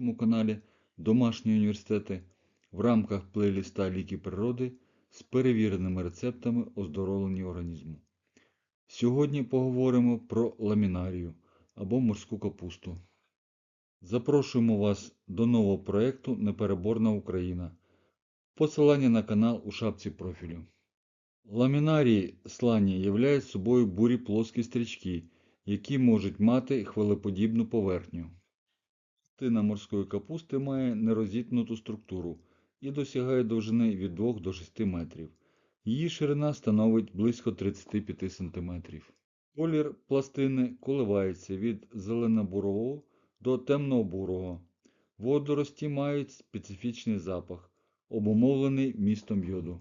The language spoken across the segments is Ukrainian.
нашому каналі Домашні університети в рамках плейліста Ліки природи з перевіреними рецептами оздоровлення організму. Сьогодні поговоримо про ламінарію або морську капусту. Запрошуємо вас до нового проєкту Непереборна Україна. Посилання на канал у шапці профілю. Ламінарії слані являють собою бурі плоскі стрічки, які можуть мати хвилеподібну поверхню. Частина морської капусти має нерозітнуту структуру і досягає довжини від 2 до 6 метрів. Її ширина становить близько 35 см. Колір пластини коливається від зелено-бурового до темно-бурого. Водорості мають специфічний запах, обумовлений містом йоду.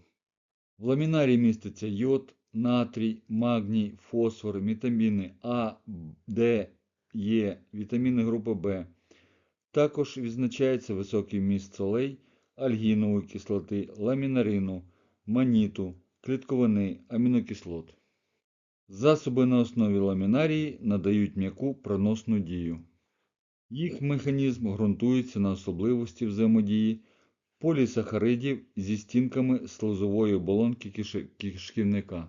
В ламінарі міститься йод, натрій, магній, фосфор, вітаміни А, Д, Е, вітаміни групи В. Також відзначається високий вміст солей, альгінової кислоти, ламінарину, маніту, клітковини, амінокислот. Засоби на основі ламінарії надають м'яку проносну дію. Їх механізм ґрунтується на особливості взаємодії полісахаридів зі стінками слизової оболонки кишківника.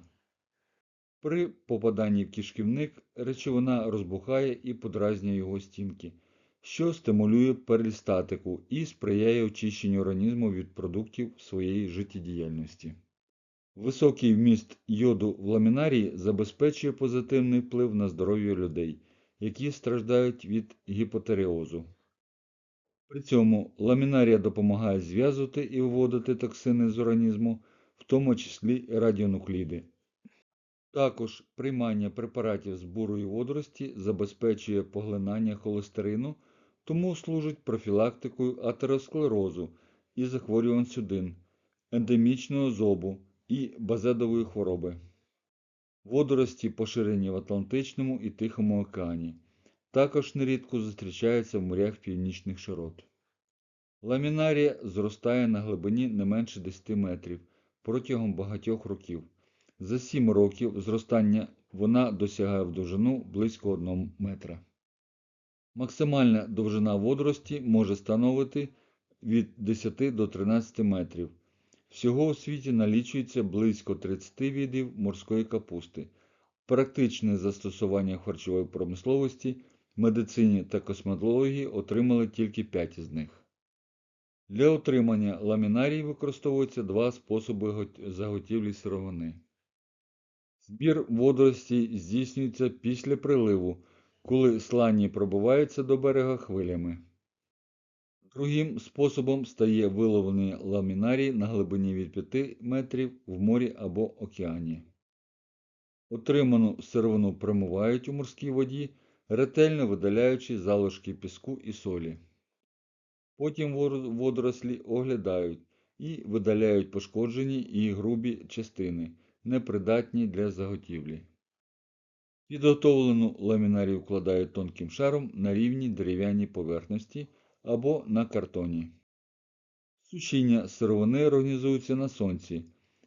При попаданні в кишківник речовина розбухає і подразнює його стінки, що стимулює перистатику і сприяє очищенню організму від продуктів своєї життєдіяльності. Високий вміст йоду в ламінарії забезпечує позитивний вплив на здоров'я людей, які страждають від гіпотереозу. При цьому ламінарія допомагає зв'язувати і виводити токсини з організму, в тому числі радіонукліди. Також приймання препаратів з бурої водорості забезпечує поглинання холестерину, тому служить профілактикою атеросклерозу і захворювань судин, ендемічного зобу і базедової хвороби. Водорості поширені в Атлантичному і Тихому океані. Також нерідко зустрічаються в морях північних широт. Ламінарія зростає на глибині не менше 10 метрів протягом багатьох років. За 7 років зростання вона досягає в довжину близько 1 метра. Максимальна довжина водорості може становити від 10 до 13 метрів. Всього у світі налічується близько 30 видів морської капусти. Практичне застосування харчової промисловості, медицині та косметології отримали тільки 5 з них. Для отримання ламінарії використовуються два способи заготівлі сировини. Збір водорості здійснюється після приливу, коли слані пробиваються до берега хвилями. Другим способом стає виловлення ламінарії на глибині від 5 метрів в морі або океані. Отриману сировину промивають у морській воді, ретельно видаляючи залишки піску і солі. Потім водорослі оглядають і видаляють пошкоджені і грубі частини, непридатні для заготівлі. Підготовлену ламінарію вкладають тонким шаром на рівній дерев'яній поверхності або на картоні. Сушіння сировини організується на сонці.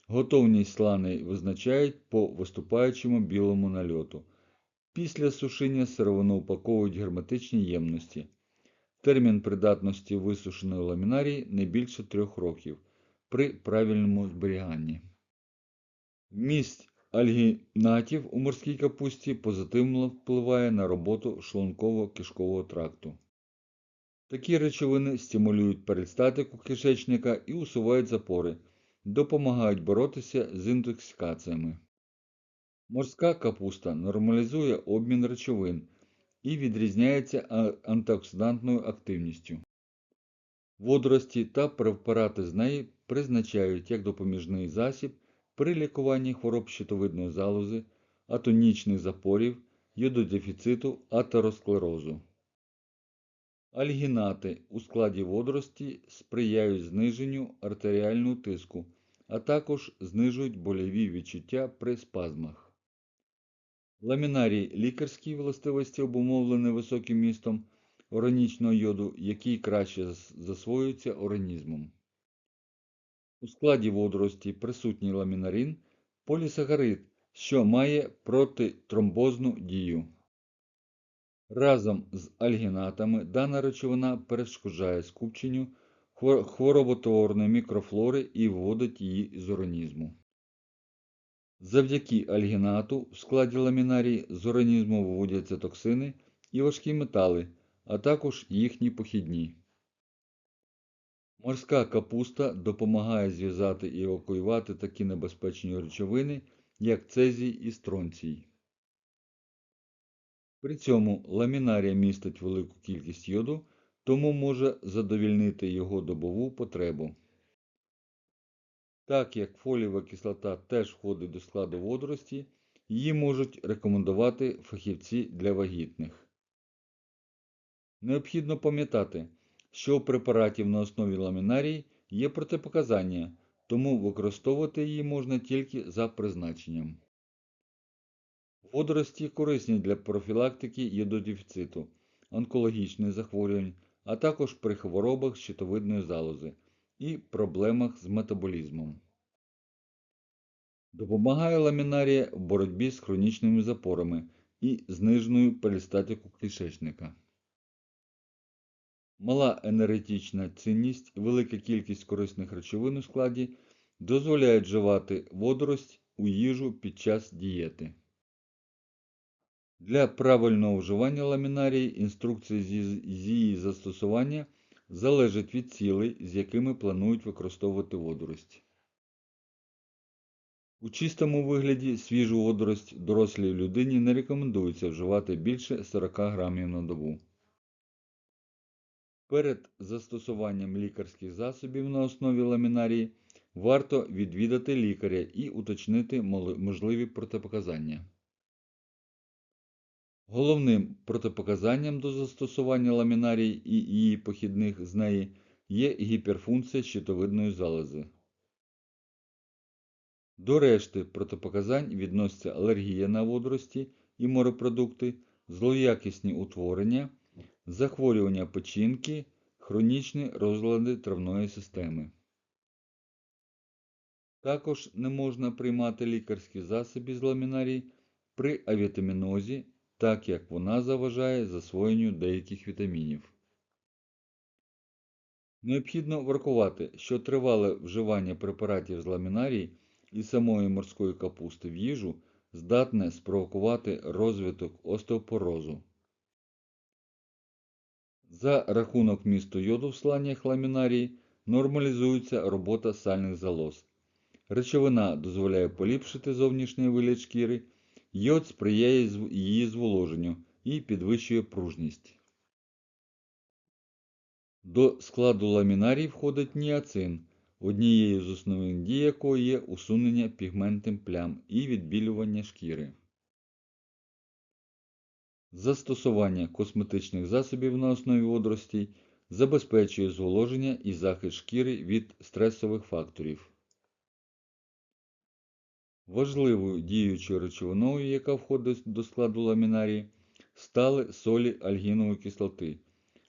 Готовність слани визначають по виступаючому білому нальоту. Після сушіння сировину упаковують в герметичні ємності. Термін придатності висушеної ламінарії не більше 3 років при правильному зберіганні. Вміст альгінатів у морській капусті позитивно впливає на роботу шлунково-кишкового тракту. Такі речовини стимулюють перистатику кишечника і усувають запори, допомагають боротися з інтоксикаціями. Морська капуста нормалізує обмін речовин і відрізняється антиоксидантною активністю. Водорості та препарати з неї призначають як допоміжний засіб при лікуванні хвороб щитовидної залози, атонічних запорів, йододефіциту, атеросклерозу. Альгінати у складі водорості сприяють зниженню артеріального тиску, а також знижують больові відчуття при спазмах. Ламінарій лікарські властивості обумовлені високим містом органічного йоду, який краще засвоюється організмом. У складі водорості присутній ламінарин полісахарид, що має протитромбозну дію. Разом з альгінатами дана речовина перешкоджає скупченню хвор- хвороботворної мікрофлори і вводить її з організму. Завдяки альгінату в складі ламінарії з організму виводяться токсини і важкі метали, а також їхні похідні. Морська капуста допомагає зв'язати і евакуювати такі небезпечні речовини, як цезій і стронцій. При цьому ламінарія містить велику кількість йоду, тому може задовільнити його добову потребу. Так як фолієва кислота теж входить до складу водорості, її можуть рекомендувати фахівці для вагітних. Необхідно пам'ятати, що у препаратів на основі ламінарії є протипоказання, тому використовувати її можна тільки за призначенням. Водорості корисні для профілактики йододефіциту, онкологічних захворювань, а також при хворобах щитовидної залози і проблемах з метаболізмом. Допомагає ламінарія в боротьбі з хронічними запорами і зниженою перистатику кишечника. Мала енергетична цінність велика кількість корисних речовин у складі дозволяють вживати водорость у їжу під час дієти. Для правильного вживання ламінарії інструкція з її застосування залежить від цілей, з якими планують використовувати водорость. У чистому вигляді свіжу водорость дорослій людині не рекомендується вживати більше 40 грамів на добу. Перед застосуванням лікарських засобів на основі ламінарії варто відвідати лікаря і уточнити можливі протипоказання. Головним протипоказанням до застосування ламінарії і її похідних з неї є гіперфункція щитовидної залози. До решти протипоказань відносяться алергія на водорості і морепродукти, злоякісні утворення, захворювання печінки, хронічні розлади травної системи. Також не можна приймати лікарські засоби з ламінарії при авітамінозі, так як вона заважає засвоєнню деяких вітамінів. Необхідно врахувати, що тривале вживання препаратів з ламінарії і самої морської капусти в їжу здатне спровокувати розвиток остеопорозу. За рахунок місту йоду в сланнях ламінарії нормалізується робота сальних залоз. Речовина дозволяє поліпшити зовнішній вигляд шкіри, йод сприяє її зволоженню і підвищує пружність. До складу ламінарій входить ніацин, однією з основних дій якої є усунення пігментним плям і відбілювання шкіри. Застосування косметичних засобів на основі водоростей забезпечує зволоження і захист шкіри від стресових факторів. Важливою діючою речовиною, яка входить до складу ламінарії, стали солі альгінової кислоти.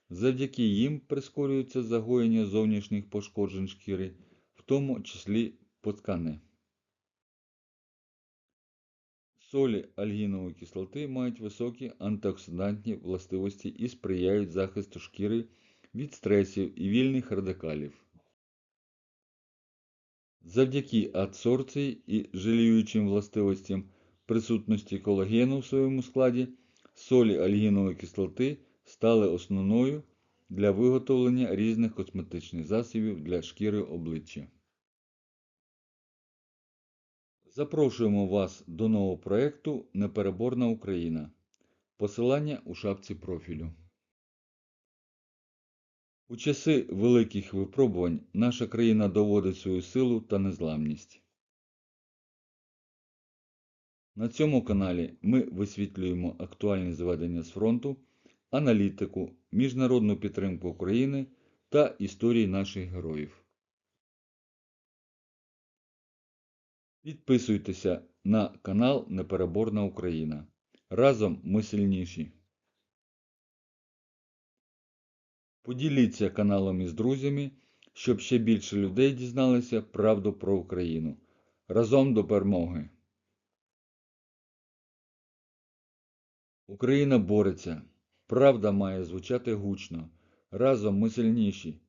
Завдяки їм прискорюється загоєння зовнішніх пошкоджень шкіри, в тому числі поткани. Солі альгінової кислоти мають високі антиоксидантні властивості і сприяють захисту шкіри від стресів і вільних радикалів. Завдяки адсорбції і желіючим властивостям присутності колагену в своєму складі, солі альгінової кислоти стали основною для виготовлення різних косметичних засобів для шкіри обличчя. Запрошуємо вас до нового проєкту Непереборна Україна. Посилання у шапці профілю. У часи великих випробувань наша країна доводить свою силу та незламність. На цьому каналі ми висвітлюємо актуальні зведення з фронту, аналітику, міжнародну підтримку України та історії наших героїв. Підписуйтеся на канал Непереборна Україна. Разом ми сильніші. Поділіться каналом із друзями, щоб ще більше людей дізналися правду про Україну. Разом до перемоги. Україна бореться. Правда має звучати гучно. Разом ми сильніші.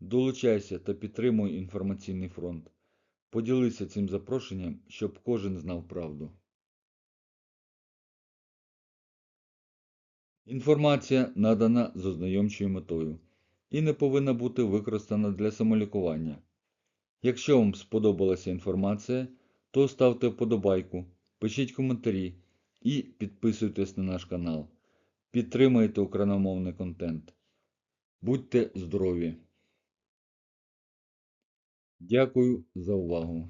Долучайся та підтримуй інформаційний фронт. Поділися цим запрошенням, щоб кожен знав правду. Інформація надана з ознайомчою метою і не повинна бути використана для самолікування. Якщо вам сподобалася інформація, то ставте вподобайку, пишіть коментарі і підписуйтесь на наш канал. Підтримайте україномовний контент. Будьте здорові! Дякую за увагу!